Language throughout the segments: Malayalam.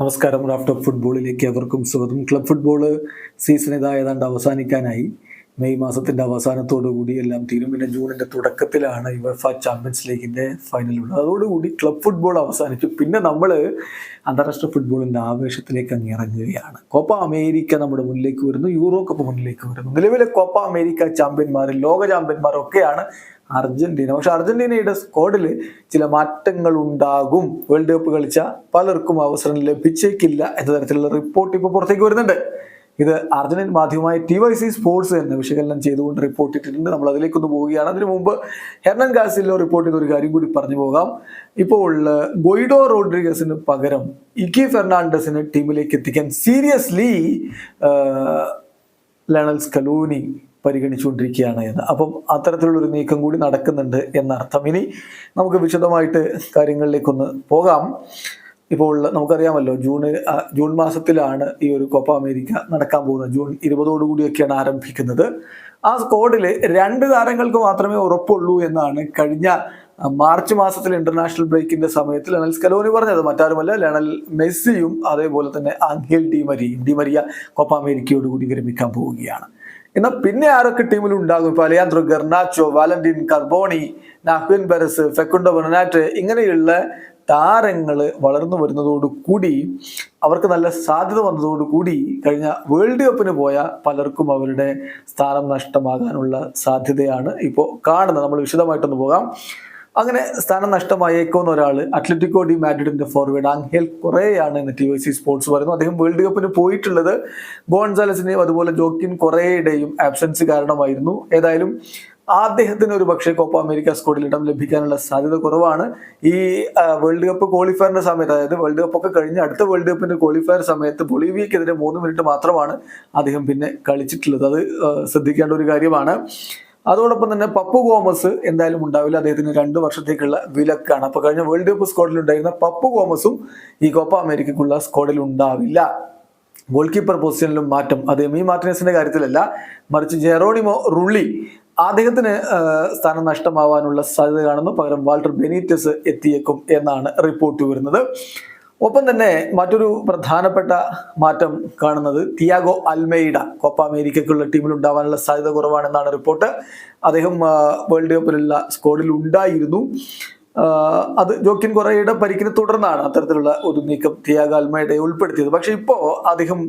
നമസ്കാരം. റാഫ്റ്റ് ഓഫ് ഫുട്ബോളിലേക്ക് അവർക്കും സ്വാഗതം. ക്ലബ് ഫുട്ബോൾ സീസൺ ഇതാ ഏതാണ്ട് അവസാനിക്കാനായി. മെയ് മാസത്തിന്റെ അവസാനത്തോടു കൂടി എല്ലാം തീരും. പിന്നെ ജൂണിന്റെ തുടക്കത്തിലാണ് യുവഫ ചാമ്പ്യൻസ് ലീഗിന്റെ ഫൈനൽ ഉള്ളത്. അതോടുകൂടി ക്ലബ് ഫുട്ബോൾ അവസാനിച്ചു. പിന്നെ നമ്മൾ അന്താരാഷ്ട്ര ഫുട്ബോളിന്റെ ആവേശത്തിലേക്ക് അങ്ങ് ഇറങ്ങുകയാണ്. കോപ്പ അമേരിക്ക നമ്മുടെ മുന്നിലേക്ക് വരുന്നു. യൂറോ കപ്പ് മുന്നിലേക്ക് വരുന്നു. നിലവിലെ കോപ്പ അമേരിക്ക ചാമ്പ്യന്മാർ ലോക ചാമ്പ്യന്മാർ ഒക്കെയാണ് അർജന്റീന. പക്ഷെ അർജന്റീനയുടെ സ്ക്വാഡിൽ ചില മാറ്റങ്ങൾ ഉണ്ടാകും വേൾഡ് കപ്പ് കളിച്ച പലർക്കും അവസരം ലഭിച്ചേക്കില്ല എന്ന തരത്തിലുള്ള റിപ്പോർട്ട് ഇപ്പോൾ പുറത്തേക്ക് വരുന്നുണ്ട്. ഇത് അർജന്റീൻ മാധ്യമമായ ടി വൈ സി സ്പോർട്സ് എന്ന് വിശകലനം ചെയ്തുകൊണ്ട് റിപ്പോർട്ട് ഇട്ടിട്ടുണ്ട്. നമ്മൾ അതിലേക്കൊന്ന് പോവുകയാണ്. അതിനു മുമ്പ് ഹെർണൻ ഗാസിലോ റിപ്പോർട്ട് ചെയ്ത ഒരു കാര്യം കൂടി പറഞ്ഞു പോകാം. ഇപ്പോൾ ഗൊയ്ഡോ റോഡ്രിഗസിന് പകരം ഇക്കി ഫെർണാണ്ടസിനെ ടീമിലേക്ക് എത്തിക്കാൻ സീരിയസ്ലി ലണൽ സ്കലൂനി പരിഗണിച്ചുകൊണ്ടിരിക്കുകയാണ് എന്ന്. അപ്പം അത്തരത്തിലുള്ളൊരു നീക്കം കൂടി നടക്കുന്നുണ്ട് എന്നർത്ഥം. ഇനി നമുക്ക് വിശദമായിട്ട് കാര്യങ്ങളിലേക്കൊന്ന് പോകാം. ഇപ്പോൾ നമുക്കറിയാമല്ലോ ജൂൺ ജൂൺ മാസത്തിലാണ് ഈ ഒരു കോപ്പ അമേരിക്ക നടക്കാൻ പോകുന്നത്. ജൂൺ ഇരുപതോടുകൂടിയൊക്കെയാണ് ആരംഭിക്കുന്നത്. ആ സ്കോഡിൽ രണ്ട് താരങ്ങൾക്ക് മാത്രമേ ഉറപ്പുള്ളൂ എന്നാണ് കഴിഞ്ഞ മാർച്ച് മാസത്തിൽ ഇന്റർനാഷണൽ ബ്രേക്കിന്റെ സമയത്ത് ലണൽ സ്കലോനി പറഞ്ഞത്. മറ്റാരുമല്ല ലണൽ മെസ്സിയും അതേപോലെ തന്നെ അങ്കേൽ ഡിമരിയും ഡിമരിയ കോപ്പ അമേരിക്കയോടുകൂടി വിരമിക്കാൻ പോവുകയാണ്. എന്നാൽ പിന്നെ ആരൊക്കെ ടീമിൽ ഉണ്ടാകും? ഇപ്പൊ അലിയാന്ത്രോ ഗർണാച്ചോ വാലന്റീൻ കർബോണി നാഹ്വിൻ ബെറസ് ഫെക്കുണ്ടോ ബെർനാറ്റ് ഇങ്ങനെയുള്ള താരങ്ങൾ വളർന്നു വരുന്നതോടു കൂടി അവർക്ക് നല്ല സാധ്യത വന്നതോടു കൂടി കഴിഞ്ഞ വേൾഡ് കപ്പിന് പോയ പലർക്കും അവരുടെ സ്ഥാനം നഷ്ടമാകാനുള്ള സാധ്യതയാണ് ഇപ്പോൾ കാണുന്നത്. നമ്മൾ വിശദമായിട്ടൊന്ന് പോകാം. അങ്ങനെ സ്ഥാനം നഷ്ടമായേക്കുന്ന ഒരാൾ അത്ലറ്റിക്കോ ഡി മാഡ്രിഡിന്റെ ഫോർവേഡ് ആംഹേൽ കുറേയാണ് എന്ന് ടി വൈ സി സ്പോർട്സ് പറയുന്നു. അദ്ദേഹം വേൾഡ് കപ്പിന് പോയിട്ടുള്ളത് ഗോൺസാലസിന്റെയും അതുപോലെ ജോക്കിൻ കുറേയുടെയും ആബ്സെൻസ് കാരണമായിരുന്നു. ഏതായാലും അദ്ദേഹത്തിന് ഒരു പക്ഷേ കോപ്പ അമേരിക്ക സ്കോഡിൽ ഇടം ലഭിക്കാനുള്ള സാധ്യത കുറവാണ്. ഈ വേൾഡ് കപ്പ് ക്വാളിഫയറിന്റെ സമയത്ത് അതായത് വേൾഡ് കപ്പ് ഒക്കെ കഴിഞ്ഞ് അടുത്ത വേൾഡ് കപ്പിന്റെ ക്വാളിഫയർ സമയത്ത് ബൊളീവിയക്കെതിരെ മൂന്ന് മിനിറ്റ് മാത്രമാണ് അദ്ദേഹം പിന്നെ കളിച്ചിട്ടുള്ളത്. അത് ശ്രദ്ധിക്കേണ്ട ഒരു കാര്യമാണ്. അതോടൊപ്പം തന്നെ പപ്പു ഗോമസ് എന്തായാലും ഉണ്ടാവില്ല. അദ്ദേഹത്തിന് രണ്ട് വർഷത്തേക്കുള്ള വിലക്കാണ്. അപ്പൊ കഴിഞ്ഞ വേൾഡ് കപ്പ് സ്ക്വാഡിൽ ഉണ്ടായിരുന്ന പപ്പു ഗോമസും ഈ കോപ്പ അമേരിക്കക്കുള്ള സ്ക്വാഡിൽ ഉണ്ടാവില്ല. ഗോൾ കീപ്പർ പൊസിഷനിലും മാറ്റം. അത് എമി മാർട്ടിനസിന്റെ കാര്യത്തിലല്ല മറിച്ച് ജെറോണിമോ റുള്ളി അദ്ദേഹത്തിന് സ്ഥാനം നഷ്ടമാവാനുള്ള സാധ്യത കാണുന്നു. പകരം വാൾട്ടർ ബെനീറ്റസ് എത്തിയേക്കും എന്നാണ് റിപ്പോർട്ട് വരുന്നത്. ഒപ്പം തന്നെ മറ്റൊരു പ്രധാനപ്പെട്ട മാറ്റം കാണുന്നത് തിയാഗോ അൽമെയ്ഡ. കോപ്പ അമേരിക്കയ്ക്കുള്ള ടീമിൽ ഉണ്ടാവാനുള്ള സാധ്യത കുറവാണെന്നാണ് റിപ്പോർട്ട്. അദ്ദേഹം വേൾഡ് കപ്പിലുള്ള സ്ക്വാഡിൽ ഉണ്ടായിരുന്നു. അത് ജോക്കിൻ കൊറയുടെ പരിക്കിനെ തുടർന്നാണ് അത്തരത്തിലുള്ള ഒരു നീക്കം തിയാഗോ അൽമയുടെ ഉൾപ്പെടുത്തിയത്. പക്ഷെ ഇപ്പോൾ അദ്ദേഹം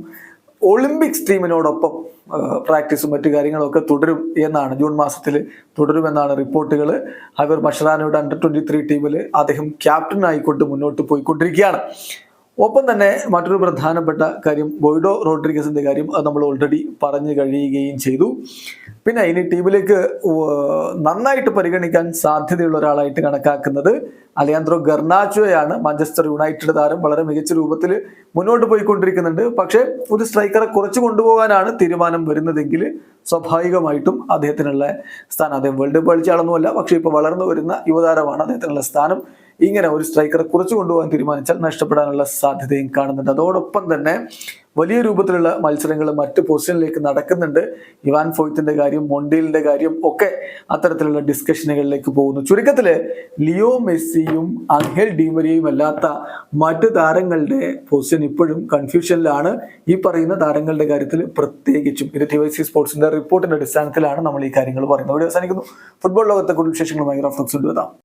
ഒളിമ്പിക്സ് ടീമിനോടൊപ്പം പ്രാക്ടീസും മറ്റു കാര്യങ്ങളൊക്കെ തുടരും എന്നാണ് ജൂൺ മാസത്തിൽ തുടരുമെന്നാണ് റിപ്പോർട്ടുകൾ അവർ മഷറാനയുടെ അണ്ടർ ട്വന്റി ത്രീ ടീമിൽ അദ്ദേഹം ക്യാപ്റ്റനായിക്കൊണ്ട് മുന്നോട്ട് പോയിക്കൊണ്ടിരിക്കുകയാണ്. ഒപ്പം തന്നെ മറ്റൊരു പ്രധാനപ്പെട്ട കാര്യം ബോയ്ഡോ റോഡ്രിഗസിന്റെ കാര്യം അത് നമ്മൾ ഓൾറെഡി പറഞ്ഞു കഴിയുകയും ചെയ്തു. പിന്നെ ഇനി ടീമിലേക്ക് നന്നായിട്ട് പരിഗണിക്കാൻ സാധ്യതയുള്ള ഒരാളായിട്ട് കണക്കാക്കുന്നത് അലിയാന്ത്രോ ഗർണാച്ചോയാണ് മാഞ്ചസ്റ്റർ യുണൈറ്റഡ് താരം വളരെ മികച്ച രൂപത്തിൽ മുന്നോട്ട് പോയിക്കൊണ്ടിരിക്കുന്നുണ്ട്. പക്ഷേ ഒരു സ്ട്രൈക്കറെ കുറച്ച് കൊണ്ടുപോകാനാണ് തീരുമാനം വരുന്നതെങ്കിൽ സ്വാഭാവികമായിട്ടും അദ്ദേഹത്തിനുള്ള സ്ഥാനം അദ്ദേഹം വേൾഡ് കപ്പ് കളിച്ച ആളൊന്നുമല്ല പക്ഷേ ഇപ്പോൾ വളർന്നു വരുന്ന യുവതാരമാണ് അദ്ദേഹത്തിനുള്ള സ്ഥാനം. ഇങ്ങനെ ഒരു സ്ട്രൈക്കറെ കുറച്ച് കൊണ്ടുപോകാൻ തീരുമാനിച്ചാൽ നഷ്ടപ്പെടാനുള്ള സാധ്യതയും കാണുന്നുണ്ട്. അതോടൊപ്പം തന്നെ വലിയ രൂപത്തിലുള്ള മത്സരങ്ങൾ മറ്റ് പൊസിഷനിലേക്ക് നടക്കുന്നുണ്ട്. ഇവാൻ ഫോയ്ത്തിന്റെ കാര്യം മൊണ്ടിലിന്റെ കാര്യം ഒക്കെ അത്തരത്തിലുള്ള ഡിസ്കഷനുകളിലേക്ക് പോകുന്നു. ചുരുക്കത്തിൽ ലിയോ മെസ്സിയും അഹേൽ ഡീമരിയും അല്ലാത്ത മറ്റ് താരങ്ങളുടെ പൊസിഷൻ ഇപ്പോഴും കൺഫ്യൂഷനിലാണ് ഈ പറയുന്ന താരങ്ങളുടെ കാര്യത്തിൽ പ്രത്യേകിച്ചും ഇത് ടി വൈ സി സ്പോർട്സിന്റെ റിപ്പോർട്ടിന്റെ അടിസ്ഥാനത്തിലാണ് നമ്മൾ ഈ കാര്യങ്ങൾ പറയുന്നത്. ഇവിടെ അവസാനിക്കുന്നു. ഫുട്ബോൾ ലോകത്തെ കൂടുതൽ വിശേഷങ്ങളുമായി റഫ്ലക്സ് കൊണ്ടുവരാം.